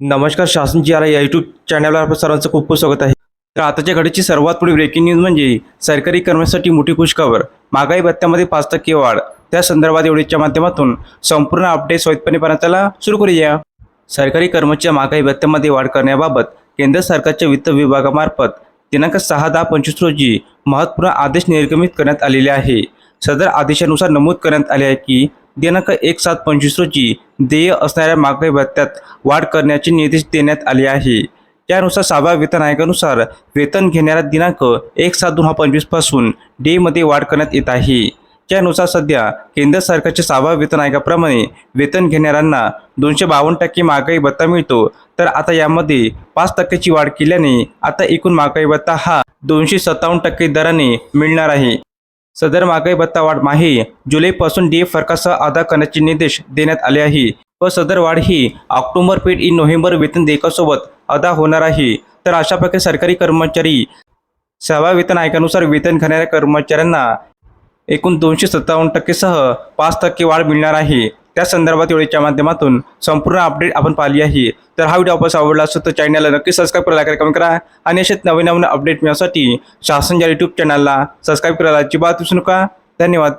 नमस्कार शासन जी आर या यूट्यूब चॅनलवर आपलं सर्वांचं खूप खूप स्वागत आहे. तर आताच्या घडीची सर्वात पुढे ब्रेकिंग न्यूज म्हणजे सरकारी कर्मचाऱ्यांसाठी मोठी खुशखबर महागाई भत्त्यामध्ये पाच टक्के वाढ. त्या संदर्भात एवढीच्या माध्यमातून संपूर्ण अपडेट सोयीतपणे सुरू करूया. सरकारी कर्मचारी महागाई भत्त्यामध्ये वाढ करण्याबाबत केंद्र सरकारच्या वित्त विभागामार्फत दिनांक सहा दहा पंचवीस रोजी महत्त्वपूर्ण आदेश निर्गमित करण्यात आलेले आहे. सदर आदेशानुसार नमूद करण्यात आले आहे की दिनांक एक सात पंचवीस रोजी देय असणाऱ्या महागाई भत्त्यात वाढ करण्याचे निर्देश देण्यात आले आहे. त्यानुसार सहाव्या वेतन आयोगानुसार वेतन घेणाऱ्या दिनांक एक सात दोन हजार पंचवीसपासून डेमध्ये वाढ करण्यात येत आहे. त्यानुसार सध्या केंद्र सरकारच्या सहाव्या वेतन आयोगाप्रमाणे वेतन घेणाऱ्यांना दोनशे बावन्न टक्के महागाई भत्ता मिळतो. तर आता यामध्ये पाच टक्क्याची वाढ केल्याने आता एकूण महागाई भत्ता हा दोनशे सत्तावन्न टक्के दराने मिळणार आहे. सदर महागाई भत्ता वाढ माहे जुलैपासून डी फरकासह अदा करण्याचे निर्देश देण्यात आले आहे. व सदर वाढ ही ऑक्टोबर पेड इन नोव्हेंबर वेतन देयकासोबत अदा होणार आहे. तर अशा प्रकारे सरकारी कर्मचारी सेवा वेतन आयोगानुसार वेतन घेणाऱ्या कर्मचाऱ्यांना एकूण दोनशे सत्तावन्न टक्केसह पाच टक्के वाढ मिळणार आहे. त्या संदर्भात वेळेच्या माध्यमातून संपूर्ण अपडेट आपण पाहिली आहे. तर हा व्हिडिओ आपण आवडला असतो तर चॅनलला नक्की सबस्क्राईब करायला लाईक कमेंट करा. आणि असेच नवीन नवीन अपडेट मिळण्यासाठी शासन या यूट्यूब चॅनलला सबस्क्राईब करायला अजिबात विसरू नका. धन्यवाद.